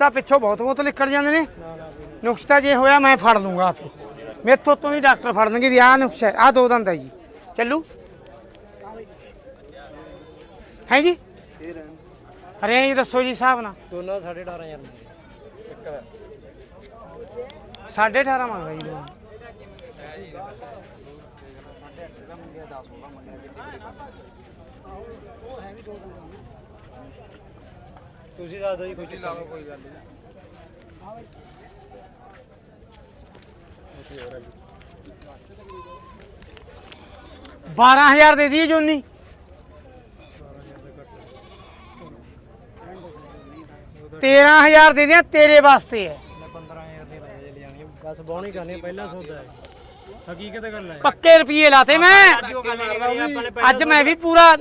ਨੁਕਸਤਾ ਪਿੱਛੋਂ ਬਹੁਤ ਬਹੁਤ ਲਿਖੜ ਜਾਂਦੇ ਨੇ। ਨੁਕਸਤਾ ਜੇ ਹੋਇਆ ਮੈਂ ਫੜ ਲੂੰਗਾ ਆਪੇ। ਮੇਥੋਂ ਤੋਂ ਨਹੀਂ ਡਾਕਟਰ ਫੜਨਗੇ ਵੀ ਆਹ ਨੁਕਸ ਹੈ ਆਹ ਦੋ ਦੰਦ ਹੈ ਜੀ। ਚੱਲੂ। ਹੈ ਜੀ? ਰੇਂਜ ਦੱਸੋ ਜੀ ਹਿਸਾਬ ਨਾਲ। ਦੋਨਾਂ 18500 ਸਾਢੇ 18 ਮੰਗਦਾ। ਜੀ। ਦੋਨੋਂ। ਤੁਸੀਂ ਦੱਸ ਦਿਓ ਜੀ ਕੋਈ ਲਾਓ ਕੋਈ ਗੱਲ ਨਹੀਂ। ਬਾਰਾਂ ਹਜ਼ਾਰ ਦੇ ਦਈਏ ਜੋਨੀ। ਤੇਰਾਂ ਹਜ਼ਾਰ ਦੇ ਦਿਆਂ ਤੇਰੇ ਵਾਸਤੇ ਹੈ। ਮੈਂ 15000 ਦੀ ਲੈ ਜਾਣੀ ਬਸ ਬੌਣੀ ਕਰਨੀ ਪਹਿਲਾ ਸੌਦਾ ਹੈ। ਹਕੀਕਤ ਗੱਲ ਹੈ। ਪੱਕੇ ਰੁਪਏ ਲਾਤੇ ਮੈਂ। ਅੱਜ ਮੈਂ ਵੀ ਪੂਰਾ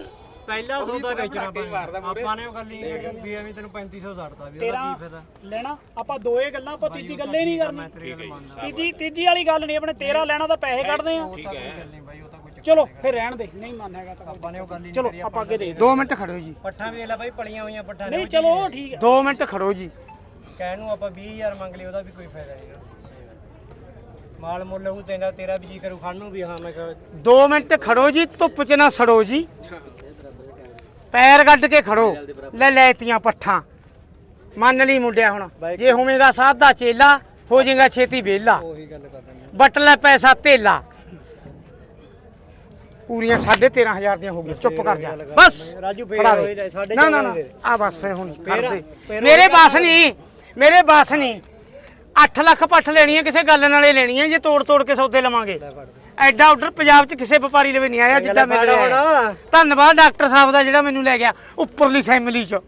ਪਹਿਲਾ ਸੌਦਾ ਵੇਚਣਾ ਆਪਾਂ ਨੇ। ਆਪਾਂ ਨੇ ਉਹ ਗੱਲ ਨਹੀਂ ਕਰੀ ਵੀ ਐਵੇਂ ਤੈਨੂੰ 3500 ਛੱਡਤਾ ਵੀ ਉਹਦਾ ਕੀ ਫਾਇਦਾ। ਲੈਣਾ ਆਪਾਂ ਦੋਏ ਗੱਲਾਂ ਆਪਾਂ ਤੀਜੀ ਗੱਲੇ ਨਹੀਂ ਕਰਨੀ। ਮੈਂ ਤੇਰੀ ਗੱਲ ਮੰਨਦਾ। ਤੀਜੀ ਤੀਜੀ ਵਾਲੀ ਗੱਲ ਨਹੀਂ ਆਪਣੇ 13 ਲੈਣਾ ਤਾਂ ਪੈਸੇ ਕੱਢਦੇ ਆ। ਬਾਈ ਉਹ ਤਾਂ ਕੋਈ ਚਲੋ ਫਿਰ ਰਹਿਣ ਦੇ। ਨਹੀਂ ਮੰਨ ਹੈਗਾ ਤਾਂ ਆਪਾਂ ਨੇ ਉਹ ਗੱਲ ਹੀ ਨਹੀਂ। ਚਲੋ ਆਪਾਂ ਅੱਗੇ ਦੇ 2 ਮਿੰਟ ਖੜੋ ਜੀ। ਪੱਠਾਂ ਵੀ ਲੈ ਬਾਈ ਪਲੀਆਂ ਹੋਈਆਂ ਪੱਠਾਂ ਨਹੀਂ ਚਲੋ ਠੀਕ ਹੈ। 2 ਮਿੰਟ ਖੜੋ ਜੀ। ਕਹਿਣ ਨੂੰ ਆਪਾਂ 20000 ਮੰਗ ਲਈ ਉਹਦਾ ਵੀ ਕੋਈ ਫਾਇਦਾ ਨਹੀਂ ਮਾਲ ਮੁੱਲ ਉਹ ਤੇਰਾ ਤੇਰਾ ਵੀ ਜੀ ਕਰੂ ਖਾਣ ਨੂੰ ਵੀ ਹਾਂ ਮੈਂ ਕਿਹਾ 2 ਮਿੰਟ ਖੜੋ ਜੀ ਧੁੱਪ 'ਚ ਨਾ ਸੜੋ ਜੀ। ਪੈਰ ਗੱਡ ਕੇ ਖੜੋ। ਲੈ ਲੈਤੀਆਂ ਪੱਠਾਂ। ਮੰਨ ਲਈ ਮੁੰਡਿਆ ਹੁਣ। ਜੇ ਹੋਵੇਂਗਾ ਸਾਦਾ ਚੇਲਾ ਹੋ ਜਾਏਗਾ ਛੇਤੀ ਦਿੰਦੇ ਬਟ ਲੈ ਪੈਸਾ ਧੇਲਾ। ਪੂਰੀਆਂ 13500 ਦੀਆਂ ਹੋ ਗਈਆਂ। ਚੁੱਪ ਕਰ ਜਾ। ਬਸ। ਰਾਜੂ ਫੇਰ ਹੋਏ ਨਾ ਨਾ। ਆ ਬਸ ਫੇਰ ਹੁਣ ਕਰ ਦੇ। ਮੇਰੇ ਬਸ ਨਹੀਂ। ਮੇਰੇ ਬਸ ਨਹੀਂ। 8 ਲੱਖ ਪੱਠ ਲੈਣੀ ਹੈ ਕਿਸੇ ਗੱਲ ਨਾਲੇ ਲੈਣੀ ਹੈ ਜੇ ਤੋੜ ਤੋੜ ਕੇ ਸੌਦੇ ਲਵਾਂਗੇ। ਐਡਾ ਆਰਡਰ ਪੰਜਾਬ 'ਚ ਕਿਸੇ ਵਪਾਰੀ ਲਵੇ ਨਹੀਂ ਆਇਆ ਜਿੱਦਾਂ ਮੇਰੇ ਆਇਆ। ਧੰਨਵਾਦ ਡਾਕਟਰ ਸਾਹਿਬ ਦਾ ਜਿਹੜਾ ਮੈਨੂੰ ਲੈ ਗਿਆ ਉੱਪਰਲੀ ਅਸੈਂਬਲੀ 'ਚ।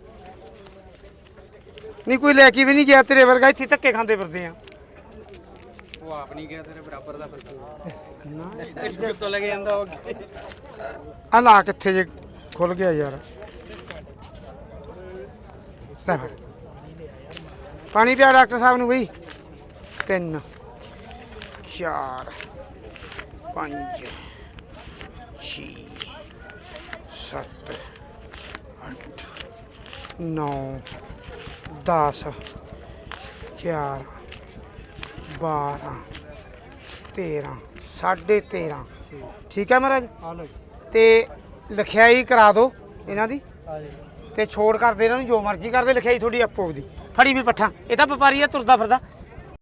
ਨਹੀਂ ਕੋਈ ਲੈ ਕੇ ਵੀ ਨਹੀਂ ਗਿਆ ਤੇਰੇ ਵਰਗਾ ਇੱਥੇ ਧੱਕੇ ਖਾਂਦੇ ਫਿਰਦੇ ਆ। ਉਹ ਆਪ ਨਹੀਂ ਗਿਆ ਤੇਰੇ ਬਰਾਬਰ ਦਾ ਫਿਰ ਤੂੰ। ਕਿੱਥੋਂ ਲੱਗ ਜਾਂਦਾ ਉਹ। ਆ ਲਾ ਕਿੱਥੇ ਜੇ ਖੁੱਲ ਗਿਆ ਯਾਰ। ਲੈ ਫੜ। ਪਾਣੀ ਪਿਆ ਡਾਕਟਰ ਸਾਹਿਬ ਨੂੰ ਬਈ। ਤਿੰਨ। ਚਾਰ। ਪੰਜ। ਛੇ। ਸੱਤ। ਅੱਠ। ਨੌ। 10 11 12 13 ਸਾਢੇ 13 ਠੀਕ ਹੈ ਮਹਾਰਾਜ? ਤੇ ਲਿਖਿਆਈ ਕਰਾ ਦਿਓ ਇਹਨਾਂ ਦੀ। ਤੇ ਛੋੜ ਕਰਦੇ ਇਹਨਾਂ ਨੂੰ ਜੋ ਮਰਜ਼ੀ ਕਰਦੇ ਲਿਖਿਆਈ ਤੁਹਾਡੀ ਆਪੋ ਦੀ ਫੜੀ ਵੀ ਪੱਠਾ। ਇਹ ਤਾਂ ਵਪਾਰੀ ਆ ਤੁਰਦਾ ਫਿਰਦਾ।